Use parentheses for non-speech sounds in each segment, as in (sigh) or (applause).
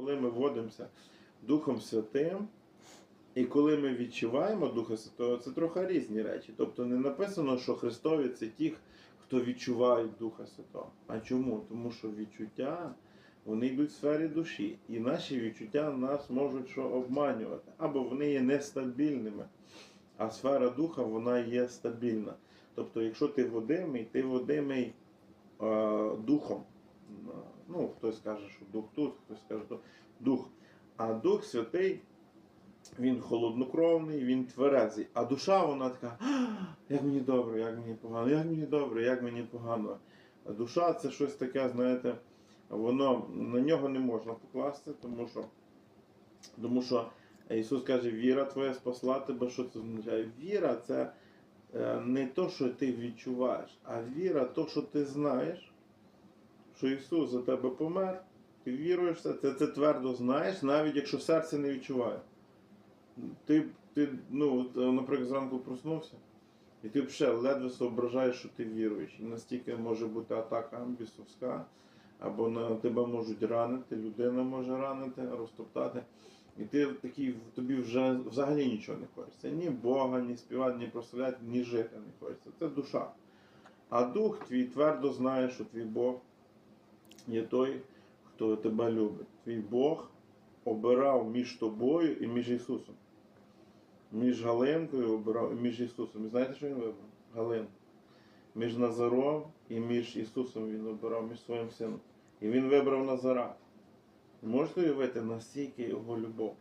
Коли ми водимося Духом Святим, і коли ми відчуваємо Духа Святого, це трохи різні речі. Тобто не написано, що Христові це ті, хто відчувають Духа Святого. А чому? Тому що відчуття вони йдуть в сфері душі, і наші відчуття нас можуть що обманювати, або вони є нестабільними. А сфера духа вона є стабільна. Тобто, якщо ти водимий, ти водимий е, духом. Ну, хтось каже, що дух тут, хтось каже, що дух. А Дух Святий, він холоднокровний, він тверезий. А душа, вона така, як мені добре, як мені погано, як мені добре, як мені погано. А душа це щось таке, знаєте, воно на нього не можна покласти, тому що, тому що Ісус каже, віра твоя спасла тебе. Що це означає? Віра це е, не то, що ти відчуваєш, а віра то, що ти знаєш, що Ісус за тебе помер. Ти віруєш в це, ти це твердо знаєш, навіть якщо серце не відчуває. Ти, ти ну, е, наприклад, зранку проснувся, і ти ще ледве соображаєш, що ти віруєш. І настільки може бути атака бісовська, або на тебе можуть ранити, людина може ранити, розтоптати. І ти такий, тобі вже взагалі нічого не хочеться. Ні Бога, ні співати, ні прославляти, ні жити не хочеться. Це душа. А дух твій твердо знає, що твій Бог є той, хто тебе любить. Твій Бог обирав між тобою і між Ісусом. Між Галинкою обирав і між Ісусом. І знаєте, що він вибрав? Галину. Між Назаром і між Ісусом він обирав, між своїм сином. І він вибрав Назара. Можете уявити, настільки його любов.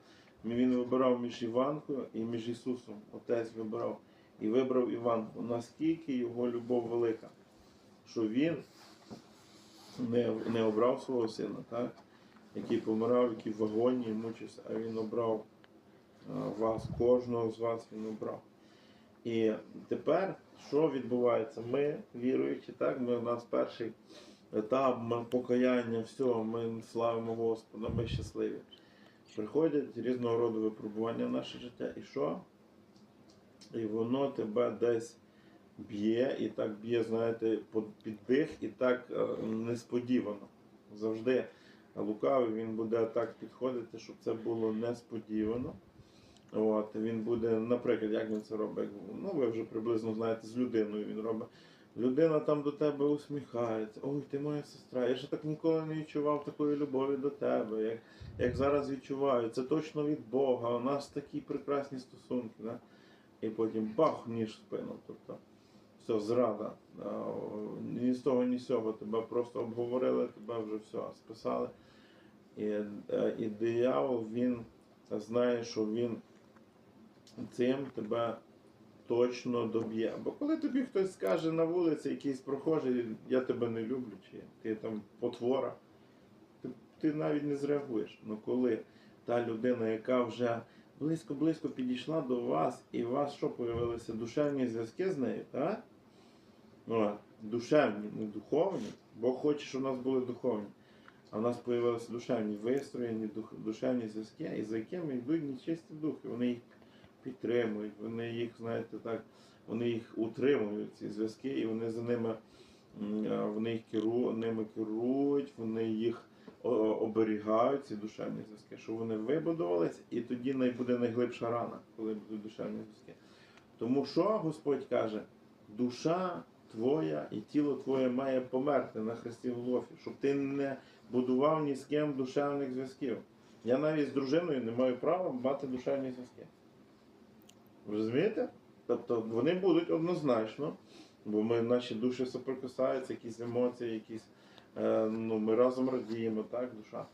Він вибирав між Іванкою і між Ісусом. Отець вибрав. І вибрав Іванку. Наскільки його любов велика, що він не, не обрав свого сина, так? який помирав, який в вагоні мучився, а він обрав вас, кожного з вас він обрав. І тепер що відбувається? Ми, віруючи, так, ми у нас перший етап покаяння, все, ми славимо Господа, ми щасливі. Приходять різного роду випробування в наше життя. І що? І воно тебе десь б'є, і так б'є, знаєте, під дих, і так е, несподівано. Завжди лукавий він буде так підходити, щоб це було несподівано. От, він буде, наприклад, як він це робить? Ну, ви вже приблизно знаєте, з людиною він робить. Людина там до тебе усміхається. Ой, ти моя сестра. Я ще так ніколи не відчував такої любові до тебе, як, як зараз відчуваю. Це точно від Бога. У нас такі прекрасні стосунки. Да? І потім бах, ніж спину. Тобто, все, зрада. Ні з того, ні з цього. Тебе просто обговорили, тебе вже все списали. І, е, і диявол, він знає, що він цим тебе точно доб'є. Бо коли тобі хтось скаже на вулиці, якийсь прохожий, я тебе не люблю, чи ти там потвора, ти, ти навіть не зреагуєш. Ну коли та людина, яка вже близько-близько підійшла до вас, і у вас що появилися душевні зв'язки з нею, так? О, душевні, не духовні. Бог хоче, щоб у нас були духовні. А в нас появилися душевні вистроєні, душевні зв'язки, і за якими йдуть нечисті духи. Вони їх підтримують, вони їх, знаєте, так, вони їх утримують, ці зв'язки, і вони за ними, вони їх керу, ними керують, вони їх оберігають, ці душевні зв'язки, щоб вони вибудувались, і тоді буде найглибша рана, коли будуть душевні зв'язки. Тому що Господь каже, душа твоя і тіло твоє має померти на Христі Голгофі, щоб ти не будував ні з ким душевних зв'язків. Я навіть з дружиною не маю права мати душевні зв'язки. Розумієте? Тобто вони будуть однозначно, бо ми, наші душі соприкасаються, якісь емоції, якісь, е, ну, ми разом радіємо, так, душа.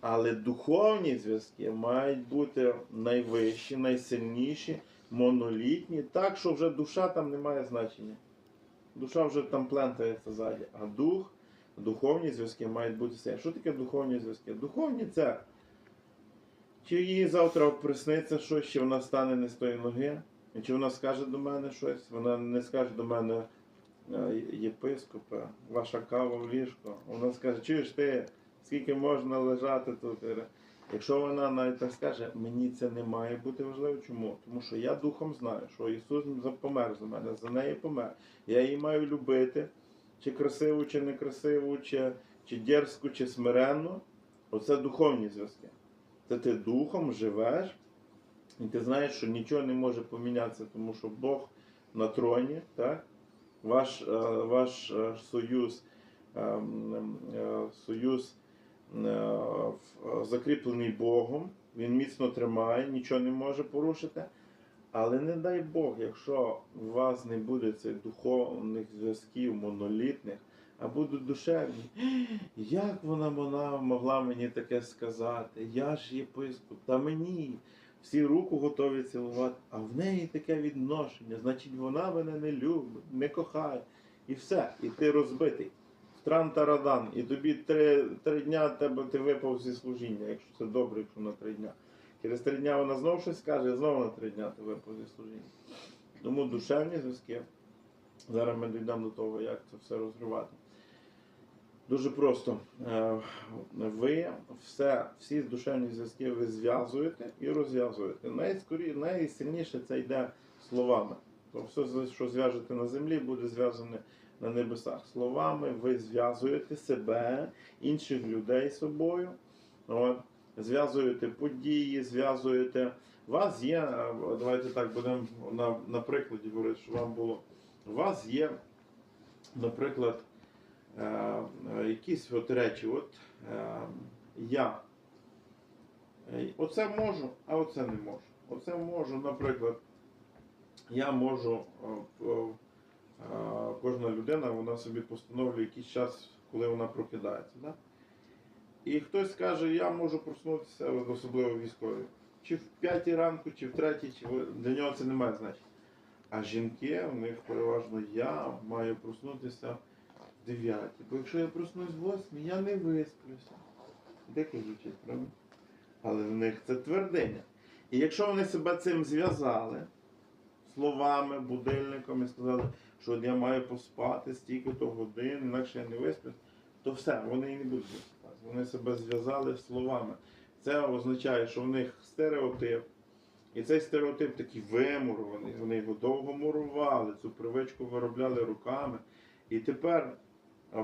Але духовні зв'язки мають бути найвищі, найсильніші, монолітні, так, що вже душа там не має значення. Душа вже там плентається ззаді, а дух, духовні зв'язки мають бути все. Що таке духовні зв'язки? Духовні це чи їй завтра присниться щось, чи вона стане не з тої ноги, чи вона скаже до мене щось, вона не скаже до мене «Е, єпископа, ваша кава в ліжко. Вона скаже, чуєш ти, скільки можна лежати тут. Якщо вона навіть так скаже, мені це не має бути важливо. Чому? Тому що я духом знаю, що Ісус помер за мене, за неї помер. Я її маю любити, чи красиву, чи некрасиву, чи, чи дерзку, чи смиренну. Оце духовні зв'язки. Це ти духом живеш, і ти знаєш, що нічого не може помінятися, тому що Бог на троні, так? Ваш, е, ваш е, союз, е, м, е, союз закріплений Богом, він міцно тримає, нічого не може порушити. Але не дай Бог, якщо у вас не буде цих духовних зв'язків монолітних, а будуть душевні. Як вона, вона могла мені таке сказати? Я ж єпископ, та мені всі руку готові цілувати, а в неї таке відношення, значить вона мене не любить, не кохає. І все, і ти розбитий. Тран тарадан, і тобі три, три дня тебе ти випав зі служіння, якщо це добре, якщо на три дня. Через три дня вона знову щось скаже, і знову на три дня ти випав зі служіння. Тому душевні зв'язки. Зараз ми дійдемо до того, як це все розривати. Дуже просто. Е, Ви все, всі душевні зв'язки ви зв'язуєте і розв'язуєте. Найскорі, найсильніше це йде словами. То все, що зв'яжете на землі, буде зв'язане на небесах. Словами ви зв'язуєте себе, інших людей з собою. От. Зв'язуєте події, зв'язуєте. У вас є, давайте так будемо на, на прикладі говорити, що вам було. У вас є, наприклад, е, якісь от речі. От е, я. Е, Оце можу, а оце не можу. Оце можу, наприклад, я можу, е, е, кожна людина вона собі постановлює якийсь час, коли вона прокидається. Да? І хтось скаже, я можу проснутися, особливо військові, чи в п'ятій ранку, чи в третій, чи для нього це не має значення. А жінки, у них переважно я маю проснутися в дев'ятій. Бо якщо я проснусь в восьмій, я не висплюся. Дико звучить, правда? Але в них це твердиня. І якщо вони себе цим зв'язали словами, будильником і сказали, що я маю поспати стільки-то годин, інакше я не висплюсь, то все, вони і не будуть висипати. Вони себе зв'язали словами. Це означає, що в них стереотип. І цей стереотип такий вимурований. Вони його довго мурували, цю привичку виробляли руками. І тепер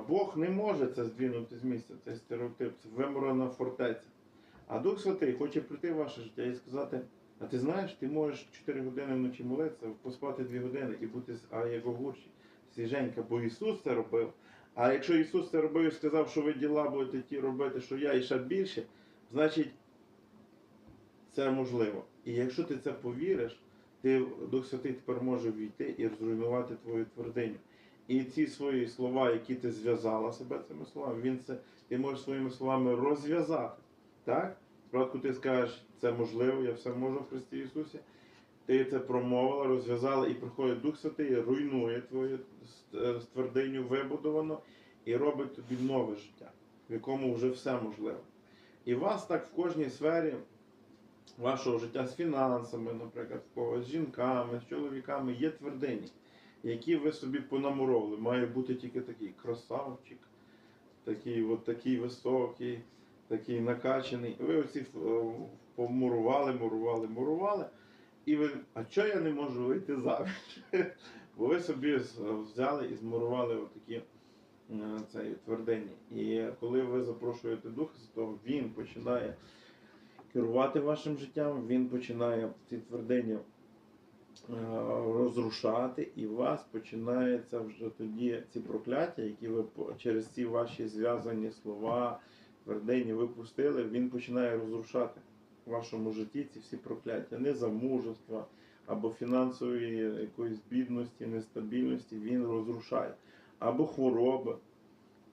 Бог не може це здвинути з місця, цей стереотип, це вимурена фортеця. А Дух Святий хоче прийти в ваше життя і сказати: а ти знаєш, ти можеш 4 години вночі молитися, поспати 2 години і бути а як огурчик, свіженька, бо Ісус це робив. А якщо Ісус це робив і сказав, що ви діла будете ті робити, що я і ще більше, значить це можливо. І якщо ти це повіриш, ти Дух Святий тепер може війти і зруйнувати твою твердиню. І ці свої слова, які ти зв'язала себе цими словами, він це ти можеш своїми словами розв'язати. Так? Спочатку ти скажеш, це можливо, я все можу в Христі Ісусі. Ти це промовила, розв'язала, і приходить Дух Святий, руйнує твою е, твердиню вибудовано і робить тобі нове життя, в якому вже все можливо. І вас так в кожній сфері вашого життя з фінансами, наприклад, з жінками, з чоловіками є твердині, які ви собі понамуровували. Має бути тільки такий красавчик, такий, от такий високий, такий накачаний. Ви оці е, помурували, мурували, мурували. І ви, а чого я не можу вийти заміж? (laughs) Бо ви собі взяли і змурували отакі е, цей твердині. І коли ви запрошуєте Духа Святого, він починає керувати вашим життям, він починає ці твердині е, розрушати, і у вас починається вже тоді ці прокляття, які ви через ці ваші зв'язані слова, твердині випустили, він починає розрушати в вашому житті ці всі прокляття, незамужества або фінансової якоїсь бідності, нестабільності, він розрушає. Або хвороби.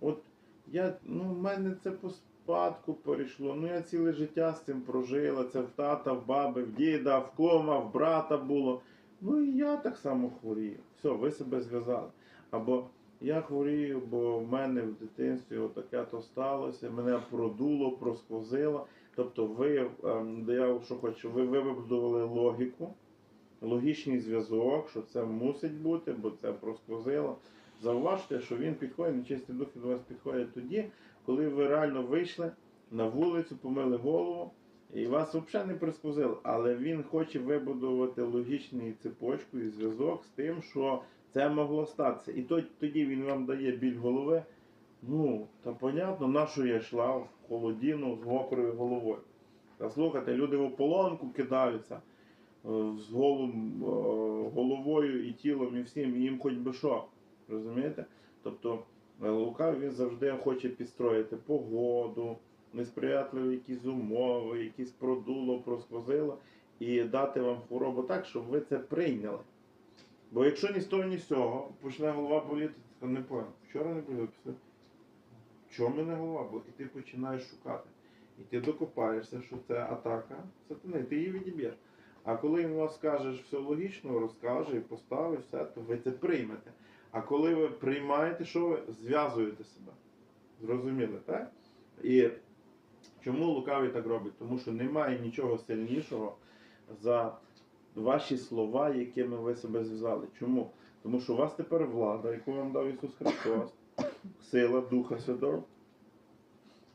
От я, ну, в мене це по спадку перейшло. Ну я ціле життя з цим прожила. Це в тата, в баби, в діда, в кома, в брата було. Ну і я так само хворію. Все, ви себе зв'язали. Або я хворію, бо в мене в дитинстві отаке то сталося, мене продуло, просквозило. Тобто ви, ем, я що хочу, ви вибудували логіку, логічний зв'язок, що це мусить бути, бо це просквозило. Зауважте, що він підходить, нечисті духи до вас підходять тоді, коли ви реально вийшли на вулицю, помили голову, і вас взагалі не прискузило. Але він хоче вибудувати логічну цепочку і зв'язок з тим, що це могло статися. І то- тоді він вам дає біль голови, Ну, та понятно, на що я йшла в холодіну з мокрою головою. Та слухайте, люди в ополонку кидаються е, з голим, е, головою і тілом, і всім, і їм хоч би що. Розумієте? Тобто е, лукавий він завжди хоче підстроїти погоду, несприятливі якісь умови, якісь продуло, просквозило, і дати вам хворобу так, щоб ви це прийняли. Бо якщо ні з того, ні з цього, почне голова боліти, то не понял. Вчора не після. Чому мене голова болить? І ти починаєш шукати. І ти докопаєшся, що це атака сатани, ти її відіб'єш. А коли вас скажеш все логічно, розкаже і поставиш все, то ви це приймете. А коли ви приймаєте, що ви зв'язуєте себе. Зрозуміли, так? І чому лукавий так робить? Тому що немає нічого сильнішого за ваші слова, якими ви себе зв'язали. Чому? Тому що у вас тепер влада, яку вам дав Ісус Христос, сила Духа Святого.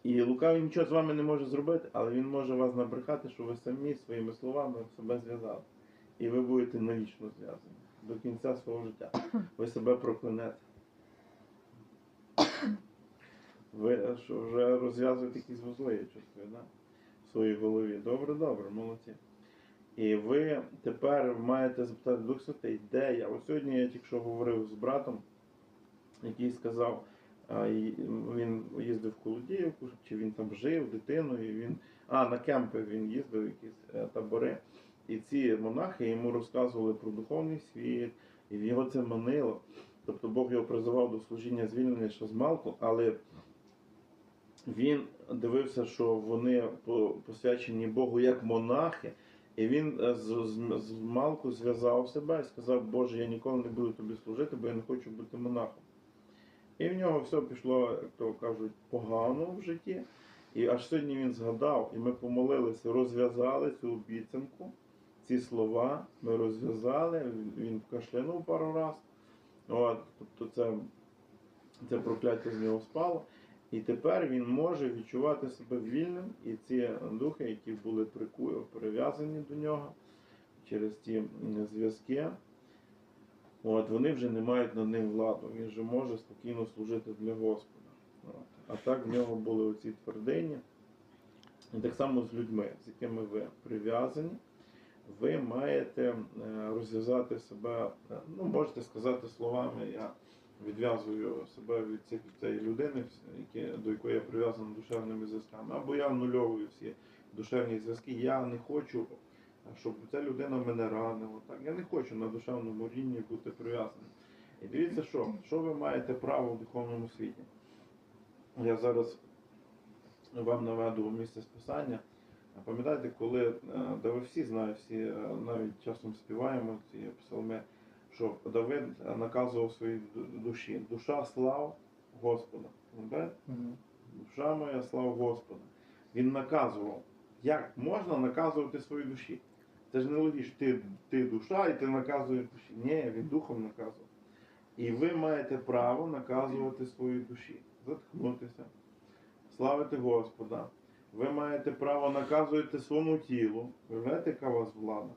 І лукавий нічого з вами не може зробити, але він може вас набрехати, що ви самі своїми словами себе зв'язали. І ви будете навічно зв'язані до кінця свого життя. Ви себе проклянете. Ви вже розв'язуєте якісь вузли, я чувствую, да? в своїй голові. Добре, добре, молодці. І ви тепер маєте запитати Дух Святий, де я? Ось сьогодні я тільки що говорив з братом, який сказав, він їздив в Колодіївку, чи він там жив дитиною, він. А, на кемпи він їздив, якісь е, табори. І ці монахи йому розказували про духовний світ, і його це манило. Тобто Бог його призивав до служіння звільнення ще з малку, але він дивився, що вони по- посвячені Богу як монахи, і він е, з, з, з малку зв'язав себе і сказав, Боже, я ніколи не буду тобі служити, бо я не хочу бути монахом. І в нього все пішло, як то кажуть, погано в житті. І аж сьогодні він згадав, і ми помолилися, розв'язали цю обіцянку, ці слова ми розв'язали, він- кашлянув пару раз. От, тобто це, це прокляття з нього спало. І тепер він може відчувати себе вільним, і ці духи, які були прив'язані до нього через ті зв'язки, от, вони вже не мають над ним владу. Він же може спокійно служити для Господа. От. А так в нього були оці твердині. І так само з людьми, з якими ви прив'язані, ви маєте е, розв'язати себе, е, ну можете сказати словами, я відв'язую себе від цих цієї людини, які, до якої я прив'язаний душевними зв'язками, або я анульовую всі душевні зв'язки. Я не хочу, щоб ця людина мене ранила. Так? Я не хочу на душевному рівні бути прив'язаним. І дивіться, що, що ви маєте право в духовному світі. Я зараз вам наведу місце списання. Пам'ятаєте, коли, е, да ви всі знають, всі е, навіть часом співаємо ці псалми, що Давид наказував своїй душі. Душа слав Господа. Душа моя, слава Господа. Він наказував. Як можна наказувати свої душі? Це ж не логічно. Ти, ти душа і ти наказуєш душі. Ні, він духом наказував. І ви маєте право наказувати свої душі. Заткнутися, славити Господа. Ви маєте право наказувати своєму тілу. Виявляєте, яка у вас влада?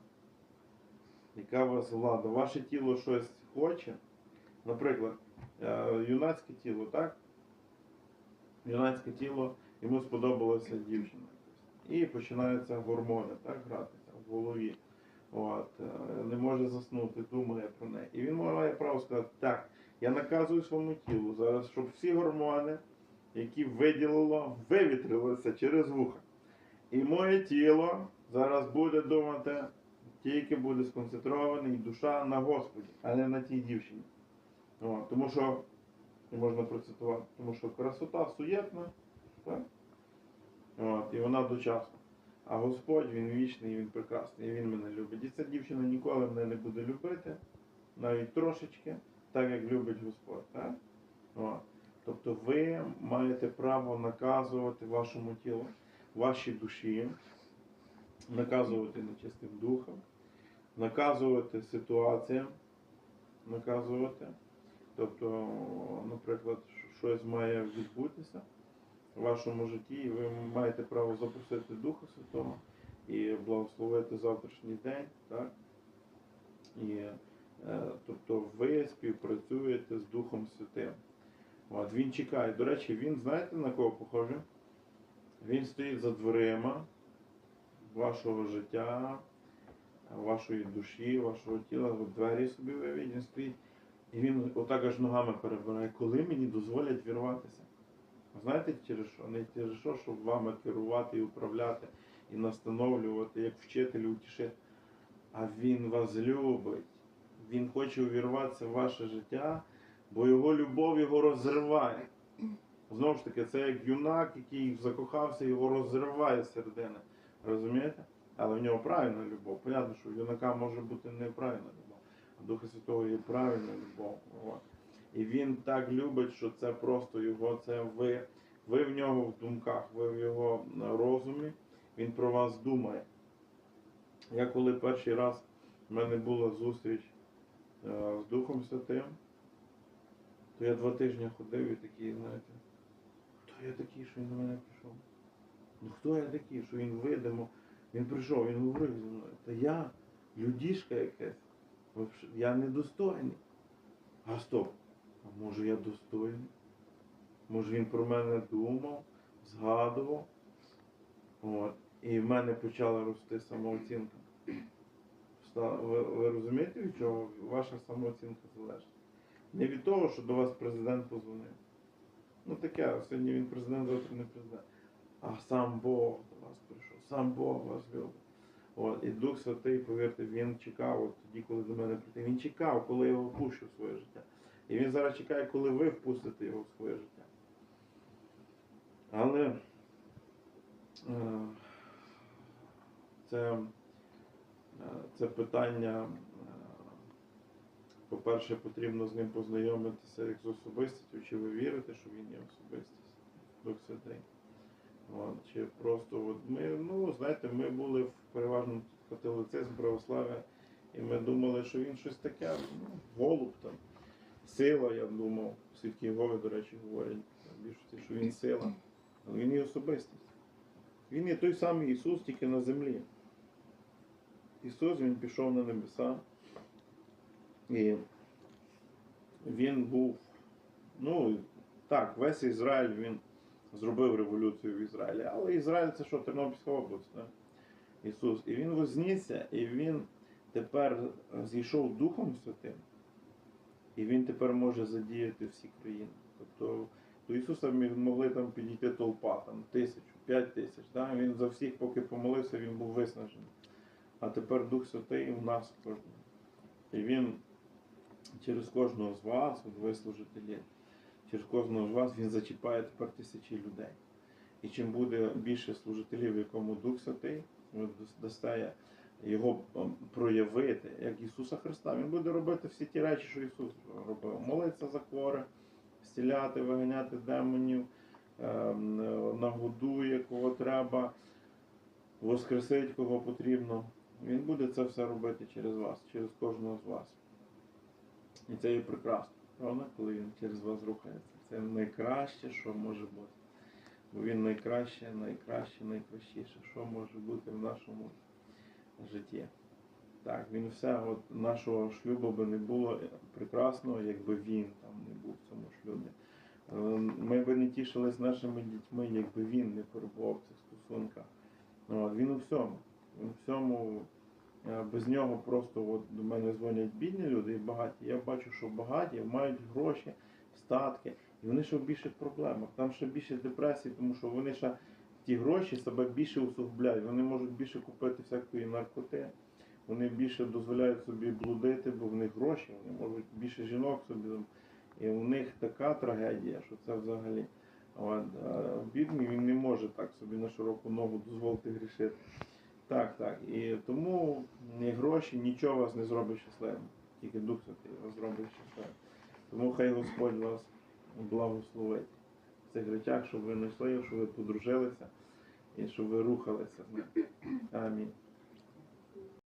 Яка вас влада? Ваше тіло щось хоче. Наприклад, е, юнацьке тіло, так? юнацьке тіло, йому сподобалася дівчина. І починаються гормони, так, гратися в голові. От, е, не може заснути, думає про неї. І він має право сказати, так, я наказую своєму тілу зараз, щоб всі гормони, які виділило, вивітрилися через вуха. І моє тіло зараз буде думати, тільки буде сконцентрована і душа на Господі, а не на тій дівчині. От, тому що можна процитувати, тому що красота суєтна, так? От, і вона дочасна. А Господь він вічний, він прекрасний, і він мене любить. І ця дівчина ніколи мене не буде любити, навіть трошечки, так як любить Господь. Так? От. Тобто ви маєте право наказувати вашому тілу, вашій душі, наказувати нечистим духом, наказувати ситуаціям, наказувати. Тобто, наприклад, щось має відбутися в вашому житті, і ви маєте право запросити Духа Святого і благословити завтрашній день, так? І, е, тобто ви співпрацюєте з Духом Святим. От, він чекає. До речі, він знаєте на кого похожий? Він стоїть за дверима вашого життя, вашої душі, вашого тіла, от двері собі вивіть, стоїть. І він отак аж ногами перебирає, коли мені дозволять вірватися. Знаєте через що? Не через що, щоб вами керувати і управляти, і настановлювати, як вчитель утішити. А він вас любить. Він хоче увірватися в ваше життя, бо його любов його розриває. Знову ж таки, це як юнак, який закохався, його розриває середини. Розумієте? Але в нього правильна любов. Понятно, що в юнака може бути неправильна любов. А Духа Святого є правильна любов. І він так любить, що це просто його, це ви, ви в нього в думках, ви в його розумі, він про вас думає. Я коли перший раз в мене була зустріч е, з Духом Святим, то я два тижні ходив і такий, знаєте, хто я такий, що він до мене прийшов? Ну хто я такий, що він видимо, він прийшов, він говорив зі мною. Та я людішка якась, я недостойний. А стоп, а може я достойний? Може він про мене думав, згадував. От. І в мене почала рости самооцінка. Ви, ви розумієте, від чого ваша самооцінка залежить? Не від того, що до вас президент позвонив. Ну таке, сьогодні він президент, завтра не президент. А сам Бог до вас сам Бог вас любить. От, і Дух Святий, повірте, він чекав, от тоді, коли до мене прийти. Він чекав, коли я його впущу в своє життя. І він зараз чекає, коли ви впустите його в своє життя. Але е, це, е, це питання, е, по-перше, потрібно з ним познайомитися як з особистістю, чи ви вірите, що він є особистість, Дух Святий. От, чи просто от ми, ну, знаєте, ми були в переважно католицизм, православ'я, і ми думали, що він щось таке, ну, голуб там, сила, я думав. Свідки Єгови, до речі, говорять більшості, що він сила. Але він є особистість. Він є той самий Ісус, тільки на землі. Ісус Він пішов на небеса. І він був, ну так, весь Ізраїль він зробив революцію в Ізраїлі. Але Ізраїль це що, Тернопільська область, так? Ісус. І він вознісся, і він тепер зійшов Духом Святим. І він тепер може задіяти всі країни. Тобто до Ісуса могли там підійти толпа, там тисячу, п'ять тисяч. Да? Він за всіх, поки помолився, він був виснажений. А тепер Дух Святий у нас в кожному. І він через кожного з вас, ви служителі, через кожного з вас він зачіпає тепер тисячі людей. І чим буде більше служителів, якому Дух Святий, ви дос- дасте його ем, проявити, як Ісуса Христа. Він буде робити всі ті речі, що Ісус робив. Молитися за хворих, зціляти, виганяти демонів, ем, нагодує кого треба, воскресить кого потрібно. Він буде це все робити через вас, через кожного з вас. І це є прекрасно, правда, коли він через вас рухається. Це найкраще, що може бути. Бо він найкраще, найкраще, найкращіше, що може бути в нашому житті. Так, він все, от нашого шлюбу би не було прекрасного, якби він там не був в цьому шлюбі. Е, Ми би не тішились нашими дітьми, якби він не перебував в цих стосунках. От, він у всьому. Він у всьому без нього просто от до мене дзвонять бідні люди і багаті. Я бачу, що багаті мають гроші, статки, і вони ще в більших проблемах. Там ще більше депресії, тому що вони ще ті гроші себе більше усугубляють. Вони можуть більше купити всякої наркоти. Вони більше дозволяють собі блудити, бо в них гроші, вони можуть більше жінок собі. І у них така трагедія, що це взагалі. От, а бідний він не може так собі на широку ногу дозволити грішити. Так, так. І тому ні гроші, нічого вас не зробить щасливим. Тільки Дух Святий вас зробить щасливим. Тому хай Господь вас благословить в цих речах, щоб ви знайшли, щоб ви подружилися і щоб ви рухалися з ним. Амінь.